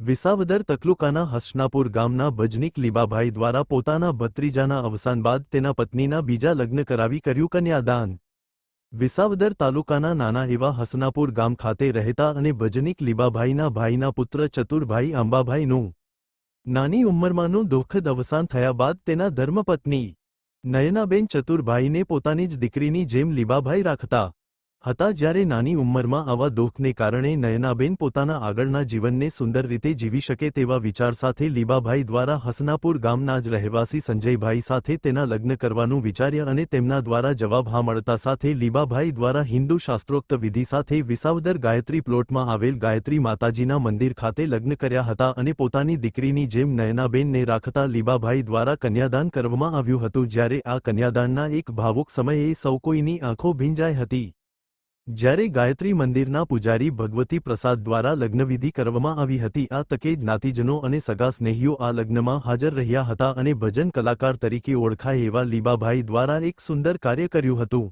વિસાવદર તકલુકાના હસનાપુર ગામના ભજનિક લીબાભાઈ દ્વારા પોતાના ભત્રીજાના અવસાન બાદ તેના પત્નીના બીજા લગ્ન કરાવી કર્યું કન્યાદાન. વિસાવદર તાલુકાના નાના એવા હસનાપુર ગામ ખાતે રહેતા અને ભજનીક લીબાભાઈના ભાઈના પુત્ર ચતુરભાઈ અંબાભાઈનું નાની ઉંમરમાંનું દુઃખદ અવસાન થયા બાદ તેના ધર્મપત્ની નયનાબેન ચતુરભાઈને પોતાની જ દીકરીની જેમ લીબાભાઈ રાખતા હતા જ્યારે નાની ઉંમરમાં આવા દુઃખને કારણે નયનાબેન પોતાના આગળના જીવનને સુંદર રીતે જીવી શકે તેવા વિચાર સાથે લીબાભાઈ દ્વારા હસનાપુર ગામના જ રહેવાસી સંજયભાઈ સાથે તેના લગ્ન કરવાનું વિચાર્યા અને તેમના દ્વારા જવાબ હા મળતા સાથે લીબાભાઈ દ્વારા હિન્દુ શાસ્ત્રોક્ત વિધિ સાથે વિસાવદર ગાયત્રી પ્લોટમાં આવેલ ગાયત્રી માતાજીના મંદિર ખાતે લગ્ન કર્યા હતા અને પોતાની દીકરીની જેમ નયનાબેનને રાખતા લીબાભાઈ દ્વારા કન્યાદાન કરવામાં આવ્યું હતું જ્યારે આ કન્યાદાનના એક ભાવુક સમયે સૌ કોઈની આંખો ભીંજાઈ હતી. જ્યારે ગાયત્રી મંદિરના પૂજારી ભગવતી પ્રસાદ દ્વારા લગ્નવિધિ કરવામાં આવી હતી, આ તકે જ્ઞાતિજનો અને સગા સ્નેહીઓ આ લગ્નમાં હાજર રહ્યા હતા અને ભજન કલાકાર તરીકે ઓળખાય એવા લીબાભાઈ દ્વારા એક સુંદર કાર્ય કર્યું હતું.